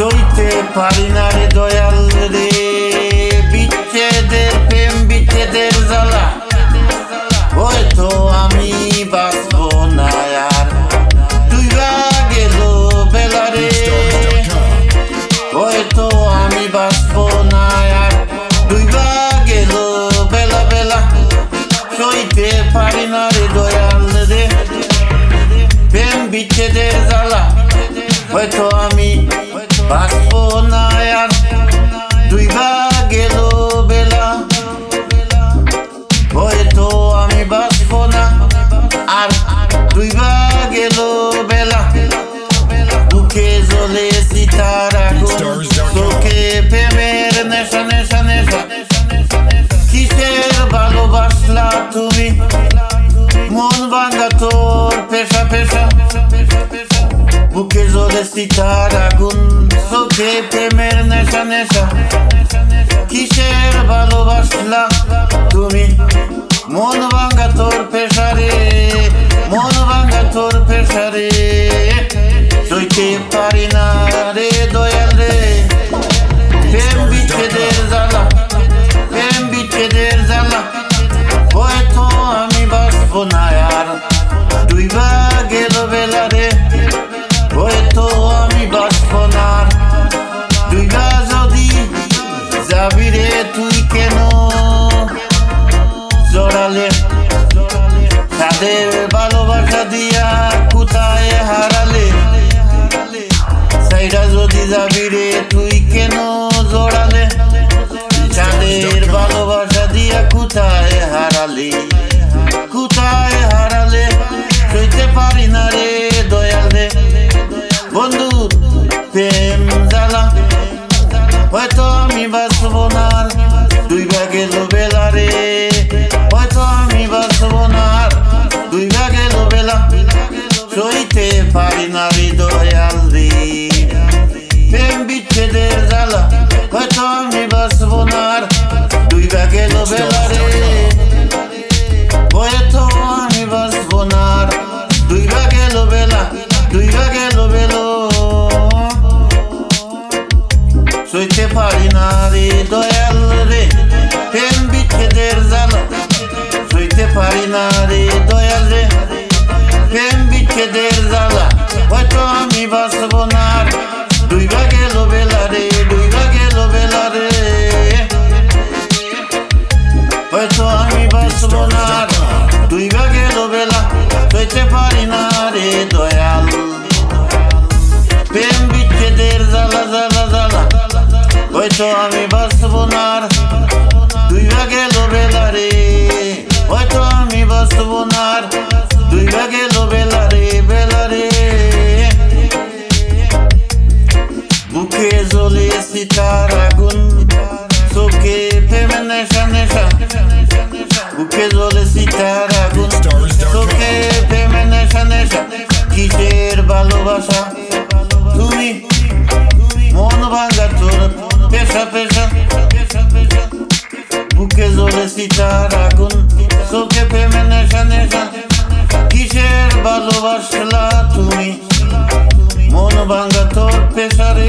সইতে পারি না রে দয়াল রে। বিচ্ছেদের প্রেম, বিচ্ছেদের জ্বালা। হয়তো আমি বাঁচবো না আর। তুই গেল বেলা রে। হয়তো আমি বাঁচবো না আর। দুই গেল বেলা বেলা। সইতে পারি না রে দয়াল রে। প্রেম, বিচ্ছেদের জ্বালা। হয়তো সিতার আগুন চোখে প্রেমের নেশা নেশা কিসের ভালোবাসলা তুমি মন ভাঙা তোর পেশারে মন ভাঙা তোর পেশারে সইতে পারি না তুই কেন? জড়ালে তাদের ভালোবাসা দিয়া বাঁচবো না দুই ভাগে লোবেলা রে। হয়তো আমি বাঁচবো না দুই ভাগে লোবেলা সইতে পারি না রে। পারি না রে দয়াল রে, প্রেম বিচ্ছেদের জ্বালা সইতে পারি না রে দয়াল রে, প্রেম বিচ্ছেদের জ্বালা হয়তো আমি বাঁচব না দুই ভাগে বেলা রে, দুই ভাগে বেলা রে। হয়তো আমি বাঁচব না দুই ভাগে বেলা সইতে পারি না রে, দয়াল। প্রেম বিচ্ছেদের জ্বালা জ্বালা হয়তো আমি বাঁচবো না দুই ভাগে বেলা রে হয়তো আমি বাঁচবো না দুই ভাগে বেলা রে বেলা রে বুকে জ্বলে সিতার আগুন, চোখে প্রেমে নেশা নেশা। বুকে জ্বলে সিতার আগুন, চোখে প্রেমে নেশা নেশা। কিসের ভালোবাসা? পেশা পেশা বুকে জোরে সিতার আগুন চোখে প্রেমে নেশা নেশা কিসের ভালোবাসলা তুমি? মন ভাঙা তোর পেশারে